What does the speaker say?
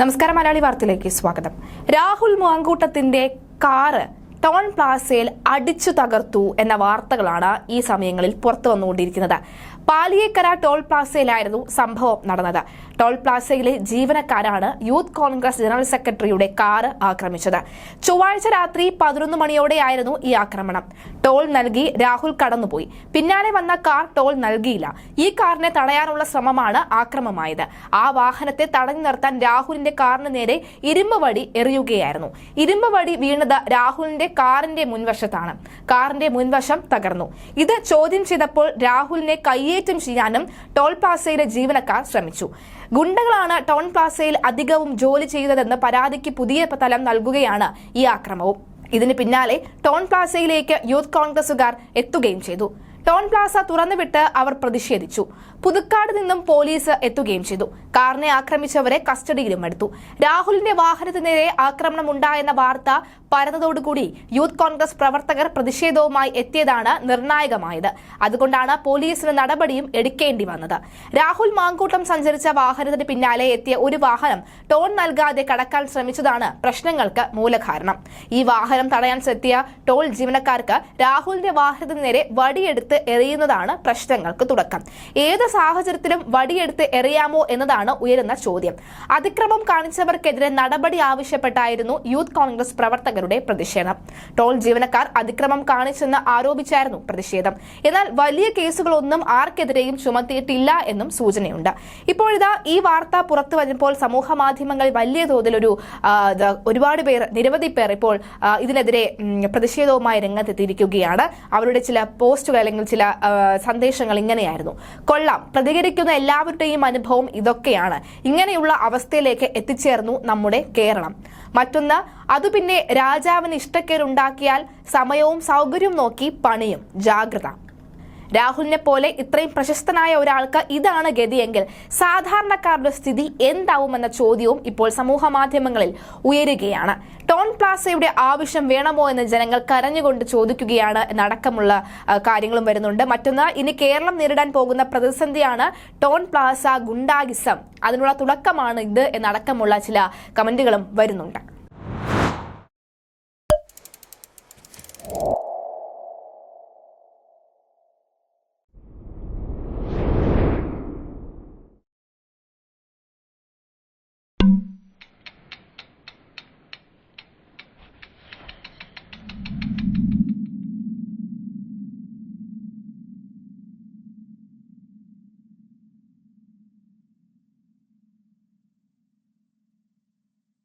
നമസ്കാരം മലയാളി വാർത്തയിലേക്ക് സ്വാഗതം. രാഹുൽ മാങ്കൂട്ടത്തിന്റെ കാറ് ടോൺ പ്ലാസയിൽ അടിച്ചു തകർത്തു എന്ന വാർത്തകളാണ് ഈ സമയങ്ങളിൽ പുറത്തു വന്നുകൊണ്ടിരിക്കുന്നത്. പാലിയേക്കര ടോൾ പ്ലാസയിലായിരുന്നു സംഭവം നടന്നത്. ടോൾ പ്ലാസയിലെ ജീവനക്കാരാണ് യൂത്ത് കോൺഗ്രസ് ജനറൽ സെക്രട്ടറിയുടെ കാറ് ആക്രമിച്ചത്. ചൊവ്വാഴ്ച രാത്രി പതിനൊന്ന് മണിയോടെയായിരുന്നു ഈ ആക്രമണം. ടോൾ നൽകി രാഹുൽ കടന്നുപോയി. പിന്നാലെ വന്ന കാർ ടോൾ നൽകിയില്ല. ഈ കാറിനെ തടയാനുള്ള ശ്രമമാണ് ആക്രമമായത്. ആ വാഹനത്തെ തടഞ്ഞു നിർത്താൻ രാഹുലിന്റെ കാറിന് നേരെ ഇരുമ്പ് വടി എറിയുകയായിരുന്നു. ഇരുമ്പ് വടി വീണത് രാഹുലിന്റെ കാറിന്റെ മുൻവശത്താണ്. കാറിന്റെ മുൻവശം തകർന്നു. ഇത് ചോദ്യം ചെയ്തപ്പോൾ രാഹുലിനെ കയ്യേറ്റം ചെയ്യാനും ടോൾ പ്ലാസയിലെ ജീവനക്കാർ ശ്രമിച്ചു. ഗുണ്ടകളാണ് ടോൺ പ്ലാസയിൽ അധികവും ജോലി ചെയ്തതെന്ന് പരാതിക്ക് പുതിയ തലം നൽകുകയാണ് ഈ ആക്രമവും. ഇതിന് പിന്നാലെ ടോൺ പ്ലാസയിലേക്ക് യൂത്ത് കോൺഗ്രസുകാർ എത്തുകയും ചെയ്തു. ടോൺ പ്ലാസ തുറന്നുവിട്ട് അവർ പ്രതിഷേധിച്ചു. പുതുക്കാട് നിന്നും പോലീസ് എത്തുകയും ചെയ്തു. കാറിനെ ആക്രമിച്ചവരെ കസ്റ്റഡിയിലും എടുത്തു. രാഹുലിന്റെ വാഹനത്തിന് നേരെ ആക്രമണം ഉണ്ടായെന്ന വാർത്ത പരന്നതോടുകൂടി യൂത്ത് കോൺഗ്രസ് പ്രവർത്തകർ പ്രതിഷേധവുമായി എത്തിയതാണ് നിർണായകമായത്. അതുകൊണ്ടാണ് പോലീസിന് നടപടിയും എടുക്കേണ്ടി വന്നത്. രാഹുൽ മാങ്കൂട്ടം സഞ്ചരിച്ച വാഹനത്തിന് പിന്നാലെ എത്തിയ ഒരു വാഹനം ടോൺ നൽകാതെ കടക്കാൻ ശ്രമിച്ചതാണ് പ്രശ്നങ്ങൾക്ക് മൂലകാരണം. ഈ വാഹനം തടയാൻ എത്തിയ ടോൾ ജീവനക്കാർക്ക് രാഹുലിന്റെ വാഹനത്തിന് നേരെ വടിയെടുത്ത് എറിയുന്നതാണ് പ്രശ്നങ്ങൾക്ക് തുടക്കം. ഏത് സാഹചര്യത്തിലും വടിയെടുത്ത് എറിയാമോ എന്നതാണ് ഉയരുന്ന ചോദ്യം. അതിക്രമം കാണിച്ചവർക്കെതിരെ നടപടി ആവശ്യപ്പെട്ടായിരുന്നു യൂത്ത് കോൺഗ്രസ് പ്രവർത്തകരുടെ പ്രതിഷേധം. ടോൾ ജീവനക്കാർ അതിക്രമം കാണിച്ചെന്ന് ആരോപിച്ചായിരുന്നു പ്രതിഷേധം. എന്നാൽ വലിയ കേസുകളൊന്നും ആർക്കെതിരെയും ചുമത്തിയിട്ടില്ല എന്നും സൂചനയുണ്ട്. ഇപ്പോഴിതാ ഈ വാർത്ത പുറത്തു വരുമ്പോൾ സമൂഹ മാധ്യമങ്ങളിൽ വലിയ തോതിൽ ഒരു ഒരുപാട് പേർ നിരവധി പേർ ഇപ്പോൾ ഇതിനെതിരെ പ്രതിഷേധവുമായി രംഗത്തെത്തിയിരിക്കുകയാണ്. അവരുടെ ചില പോസ്റ്റുകൾ അല്ലെങ്കിൽ ചില സന്ദേശങ്ങൾ ഇങ്ങനെയായിരുന്നു. കൊള്ളാം. പ്രതികരിക്കുന്ന എല്ലാവരുടെയും അനുഭവം ഇതൊക്കെയാണ്. ഇങ്ങനെയുള്ള അവസ്ഥയിലേക്ക് എത്തിച്ചേർന്നു നമ്മുടെ കേരളം. മറ്റൊന്ന് അത് പിന്നെ രാജാവിന് ഇഷ്ടക്കേടുണ്ടാക്കിയാൽ സമയവും സൗകര്യവും നോക്കി പണിയും. ജാഗ്രത. രാഹുലിനെ പോലെ ഇത്രയും പ്രശസ്തനായ ഒരാൾക്ക് ഇതാണ് ഗതിയെങ്കിൽ സാധാരണക്കാരുടെ സ്ഥിതി എന്താവുമെന്ന ചോദ്യവും ഇപ്പോൾ സമൂഹ മാധ്യമങ്ങളിൽ ഉയരുകയാണ്. ടോൺ പ്ലാസയുടെ ആവശ്യം വേണമോ എന്ന് ജനങ്ങൾ കരഞ്ഞുകൊണ്ട് ചോദിക്കുകയാണ് എന്നടക്കമുള്ള കാര്യങ്ങളും വരുന്നുണ്ട്. മറ്റൊന്ന് ഇനി കേരളം നേരിടാൻ പോകുന്ന പ്രതിസന്ധിയാണ് ടോൺ പ്ലാസ ഗുണ്ടാഗിസം. അതിനുള്ള തുടക്കമാണ് ഇത് എന്നടക്കമുള്ള ചില കമന്റുകളും വരുന്നുണ്ട്.